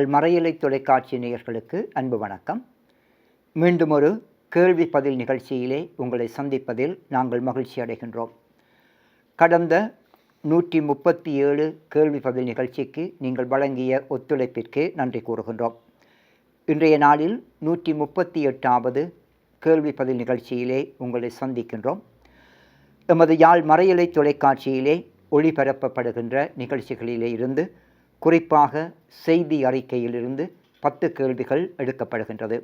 யாழ் மறையலை தொலைக்காட்சி நேயர்களுக்கு அன்பு வணக்கம். மீண்டும் ஒரு கேள்வி பதில் நிகழ்ச்சியிலே உங்களை சந்திப்பதில் நாங்கள் மகிழ்ச்சி அடைகின்றோம். கடந்த நூற்றி முப்பத்தி ஏழு கேள்வி பதில் நிகழ்ச்சிக்கு நீங்கள் வழங்கிய ஒத்துழைப்பிற்கு நன்றி கூறுகின்றோம். இன்றைய நாளில் நூற்றி முப்பத்தி எட்டாவது கேள்வி பதில் நிகழ்ச்சியிலே உங்களை சந்திக்கின்றோம். எமது யாழ் மறையலை தொலைக்காட்சியிலே ஒளிபரப்பப்படுகின்ற நிகழ்ச்சிகளிலே இருந்து குறிப்பாக செய்தி அறிக்கையிலிருந்து பத்து கேள்விகள் எடுக்கப்படுகின்றது.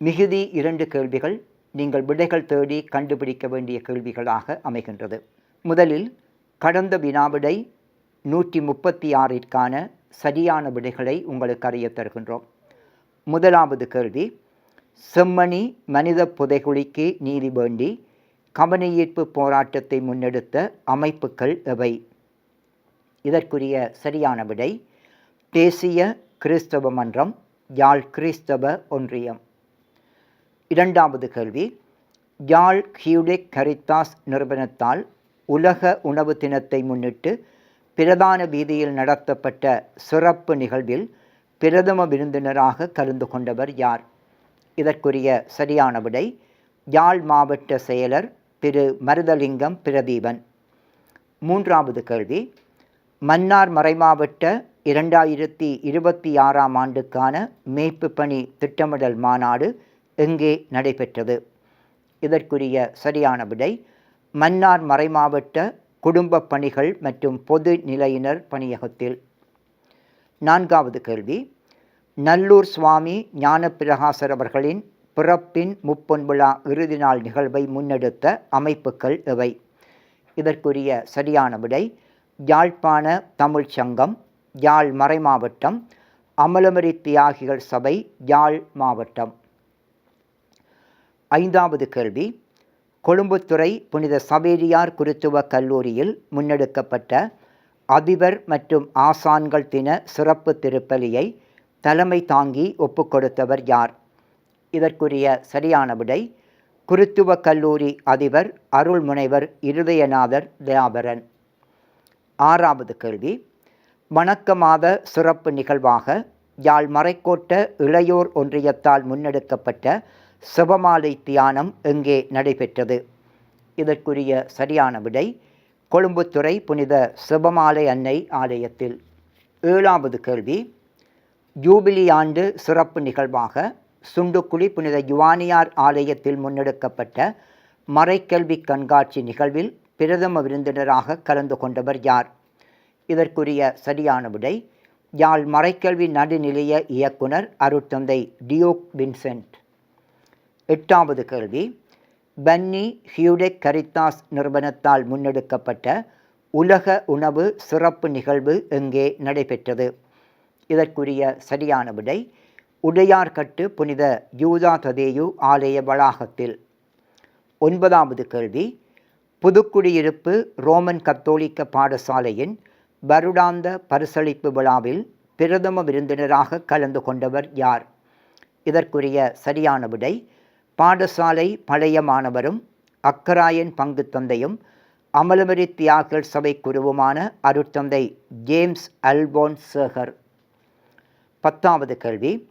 மிகுதி இரண்டு கேள்விகள் நீங்கள் விடைகள் தேடி கண்டுபிடிக்க வேண்டிய கேள்விகளாக அமைகின்றது. முதலில் கடந்த வினாவிடை நூற்றி முப்பத்தி ஆறிற்கான சரியான விடைகளை உங்களுக்கு அறிய தருகின்றோம். முதலாவது கேள்வி செம்மணி மனித புதைகுழிக்கு நீதி வேண்டி கவனஈர்ப்பு போராட்டத்தை முன்னெடுத்த அமைப்புகள் எவை? இதற்குரிய சரியான விடை தேசிய கிறிஸ்தவ மன்றம் யாழ் கிறிஸ்தவ ஒன்றியம். இரண்டாவது கேள்வி யாழ் ஹியூடெக் கரித்தாஸ் நிறுவனத்தால் உலக உணவு தினத்தை முன்னிட்டு பிரதான வீதியில் நடத்தப்பட்ட சிறப்பு நிகழ்வில் பிரதம விருந்தினராக கலந்து கொண்டவர் யார்? இதற்குரிய சரியான விடை யாழ் மாவட்ட செயலர் திரு. மருதலிங்கம் பிரதீபன். மூன்றாவது கேள்வி மன்னார் மறைமாவட்ட இரண்டாயிரத்தி இருபத்தி ஆறாம் ஆண்டுக்கான மீட்பு பணி திட்டமிடல் மாநாடு எங்கே நடைபெற்றது? இதற்குரிய சரியான விடை மன்னார் மறைமாவட்ட குடும்ப பணிகள் மற்றும் பொது நிலையினர் பணியகத்தில். நான்காவது கேள்வி நல்லூர் சுவாமி ஞானப்பிரகாசர் அவர்களின் பிறப்பின் முப்பொன்விழா இறுதி நாள் நிகழ்வை முன்னெடுத்த அமைப்புகள் எவை? இதற்குரிய சரியான விடை யாழ்ப்பாண தமிழ் சங்கம் யாழ் மறைமாவட்டம் அமலமரி தியாகிகள் சபை யாழ் மாவட்டம். ஐந்தாவது கேள்வி. கொழும்புத்துறை புனித சவேரியார் குருத்துவ கல்லூரியில் முன்னெடுக்கப்பட்ட அதிபர் மற்றும் ஆசான்கள் தின சிறப்பு திருப்பலியை தலைமை தாங்கி ஒப்புக்கொடுத்தவர் யார்? இதற்குரிய சரியான விடை குருத்துவ கல்லூரி அதிபர் அருள்முனைவர் இருதயநாதர் தியாபரன். ஆறாவது கேள்வி வணக்க மாத சிறப்பு நிகழ்வாக யாழ் மறைக்கோட்ட இளையோர் ஒன்றியத்தால் முன்னெடுக்கப்பட்ட சிவமாலை தியானம் எங்கே நடைபெற்றது? இதற்குரிய சரியான விடை கொழும்புத்துறை புனித சிவமாலை அன்னை ஆலயத்தில். ஏழாவது கேள்வி ஜூபிலி ஆண்டு சிறப்பு நிகழ்வாக சுண்டுக்குழி புனித யுவானியார் ஆலயத்தில் முன்னெடுக்கப்பட்ட மறைக்கல்வி கண்காட்சி நிகழ்வில் பிரதம விருந்தினராக கலந்து கொண்டவர் யார்? இதற்குரிய சரியான விடை யாழ் மறைக்கல்வி நடுநிலைய இயக்குனர் அருட்தந்தை டியோக் வின்சென்ட். எட்டாவது கேள்வி பன்னி ஹியூடெக் கரித்தாஸ் நிறுவனத்தால் முன்னெடுக்கப்பட்ட உலக உணவு சிறப்பு நிகழ்வு எங்கே நடைபெற்றது? இதற்குரிய சரியான விடை உடையார்கட்டு புனித யூதா ததேயு ஆலய வளாகத்தில். ஒன்பதாவது கேள்வி புதுக்குடியிருப்பு ரோமன் கத்தோலிக்க பாடசாலையின் வருடாந்த பரிசளிப்பு விழாவில் பிரதம விருந்தினராக கலந்து கொண்டவர் யார்? இதற்குரிய சரியான விடை பாடசாலை பழைய மாணவரும் அக்கராயன் பங்கு தந்தையும் அமலமரி தியாகர் சபை குருவுமான அருட்தந்தை ஜேம்ஸ் அல்போன் சேகர். பத்தாவது கேள்வி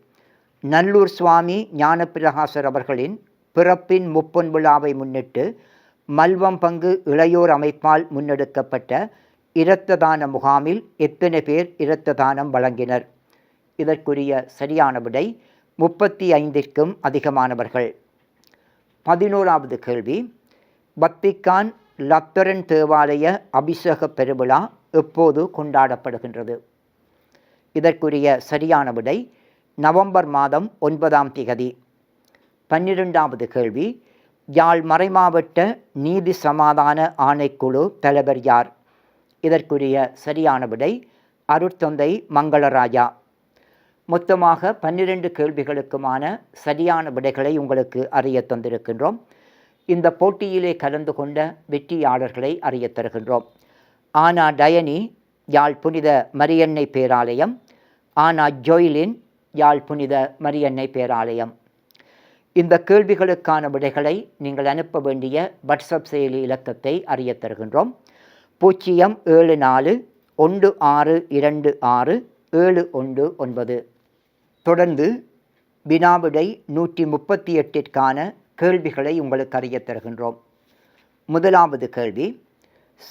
நல்லூர் சுவாமி ஞானப்பிரகாசர் அவர்களின் பிறப்பின் முப்பொன் விழாவை முன்னிட்டு மல்வம் பங்கு இளையோர் அமைப்பால் முன்னெடுக்கப்பட்ட இரத்த தான முகாமில் எத்தனை பேர் இரத்த தானம் வழங்கினர்? இதற்குரிய சரியான விடை முப்பத்தி ஐந்திற்கும் அதிகமானவர்கள். பதினோராவது கேள்வி. பத்திக்கான் லத்தரன் தேவாலய அபிஷேக பெருவிழா எப்போது கொண்டாடப்படுகின்றது? இதற்குரிய சரியான விடை நவம்பர் மாதம் ஒன்பதாம் திகதி. பன்னிரெண்டாவது கேள்வி. யாழ் மறைமாவட்ட நீதி சமாதான ஆணைக்குழு தலைவர் யார்? இதற்குரிய சரியான விடை அருட்தந்தை மங்களராஜா. மொத்தமாக பன்னிரண்டு கேள்விகளுக்குமான சரியான விடைகளை உங்களுக்கு அறிய தந்திருக்கின்றோம். இந்த போட்டியிலே கலந்து கொண்ட வெற்றியாளர்களை அறிய தருகின்றோம். ஆனா டயனி யாழ் புனித மரியன்னை பேராலயம். ஆனா ஜோயிலின் யாழ் புனித மரியன்னை பேராலயம். இந்த கேள்விகளுக்கான விடைகளை நீங்கள் அனுப்ப வேண்டிய வாட்ஸ்அப் செயலி இலக்கத்தை அறிய தருகின்றோம். பூஜ்ஜியம் ஏழு நாலு ஒன்று ஆறு இரண்டு ஆறு ஏழு ஒன்று ஒன்பது. தொடர்ந்து வினாவிடை நூற்றி முப்பத்தி எட்டிற்கான கேள்விகளை உங்களுக்கு அறிய தருகின்றோம். முதலாவது கேள்வி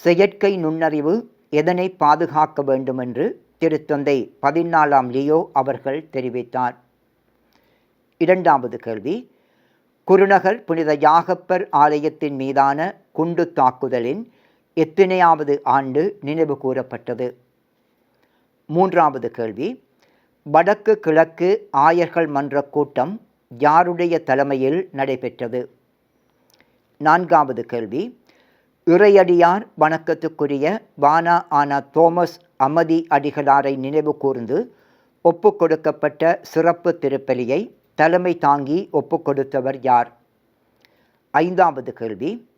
செயற்கை நுண்ணறிவு எதனை பாதுகாக்க வேண்டும் என்று திருத்தந்தை பதினாலாம் லியோ அவர்கள் தெரிவித்தார். இரண்டாவது கேள்வி குருநகர் புனித யாகப்பர் ஆலயத்தின் மீதான குண்டு தாக்குதலின் எத்தனையாவது ஆண்டு நினைவு கூறப்பட்டது? மூன்றாவது கேள்வி. வடக்கு கிழக்கு ஆயர்கள் மன்ற கூட்டம் யாருடைய தலைமையில் நடைபெற்றது? நான்காவது கேள்வி. இறையடியார் வணக்கத்துக்குரிய வானா ஆனா தோமஸ் அமதி அடிகளாரை நினைவு கூர்ந்து ஒப்புக் கொடுக்கப்பட்ட சிறப்பு திருப்பலியை தலைமை தாங்கி ஒப்புக் கொடுத்தவர் யார்? ஐந்தாவது கேள்வி.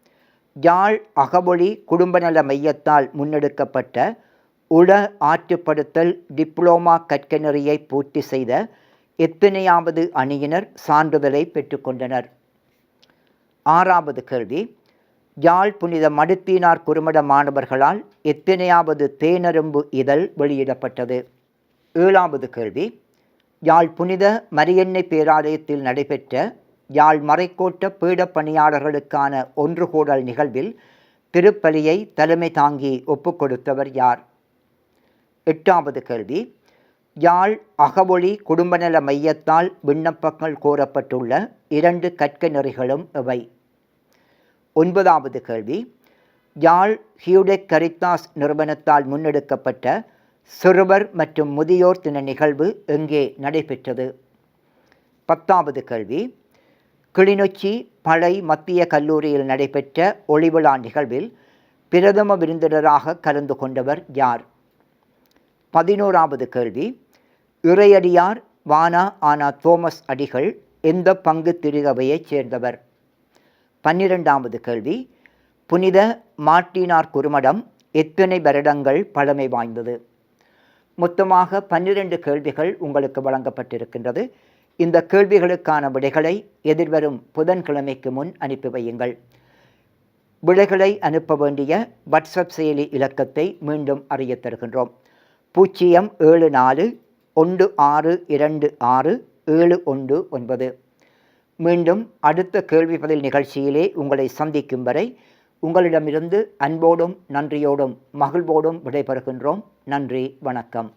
யாழ் அகமொழி குடும்பநல மையத்தால் முன்னெடுக்கப்பட்ட உள ஆற்றுப்படுத்தல் டிப்ளோமா கற்கநெறியை பூர்த்தி செய்த எத்தனையாவது அணியினர் சான்றிதழை பெற்றுக்கொண்டனர்? ஆறாவது கேள்வி. யாழ் புனித மடுத்தீனார் குறுமட மாணவர்களால் எத்தனையாவது தேனரும்பு இதழ் வெளியிடப்பட்டது? ஏழாவது கேள்வி. யாழ் புனித மரியன்னை பேராலயத்தில் நடைபெற்ற யாழ் மறைக்கோட்ட பீட பணியாளர்களுக்கான ஒன்று கூடல் நிகழ்வில் திருப்பலியை தலைமை தாங்கி ஒப்புக்கொடுத்தவர் யார்? எட்டாவது கேள்வி. யாழ் அகவொளி குடும்பநல மையத்தால் விண்ணப்பங்கள் கோரப்பட்டுள்ள இரண்டு கற்க நெறிகளும் இவை ஒன்பதாவது கேள்வி. யாழ் ஹியூடெக் கரித்தாஸ் நிறுவனத்தால் முன்னெடுக்கப்பட்ட சிறுவர் மற்றும் முதியோர் தின நிகழ்வு எங்கே நடைபெற்றது? பத்தாவது கேள்வி. கிளிநொச்சி பழை மத்திய கல்லூரியில் நடைபெற்ற ஒளிவிழா நிகழ்வில் பிரதம விருந்தினராக கலந்து கொண்டவர் யார்? பதினோராவது கேள்வி. இறையடியார் வானா ஆனா தோமஸ் அடிகள் எந்த பங்கு திரிகவையைச் சேர்ந்தவர்? பன்னிரெண்டாவது கேள்வி. புனித மார்ட்டினார் குறுமடம் எத்தனை வருடங்கள் பழமை வாய்ந்தது? மொத்தமாக பன்னிரண்டு கேள்விகள் உங்களுக்கு வழங்கப்பட்டிருக்கின்றது. இந்த கேள்விகளுக்கான விடைகளை எதிர்வரும் புதன்கிழமைக்கு முன் அனுப்பி வையுங்கள். விடைகளை அனுப்ப வேண்டிய வாட்ஸ்அப் செயலி இலக்கத்தை மீண்டும் அறிய தருகின்றோம். பூஜ்ஜியம் ஏழு நாலு ஒன்று ஆறு இரண்டு ஆறு ஏழு ஒன்று ஒன்பது. மீண்டும் அடுத்த கேள்வி பதில் நிகழ்ச்சியிலே உங்களை சந்திக்கும் வரை உங்களிடமிருந்து அன்போடும் நன்றியோடும் மகிழ்வோடும் விடைபெறுகின்றோம். நன்றி வணக்கம்.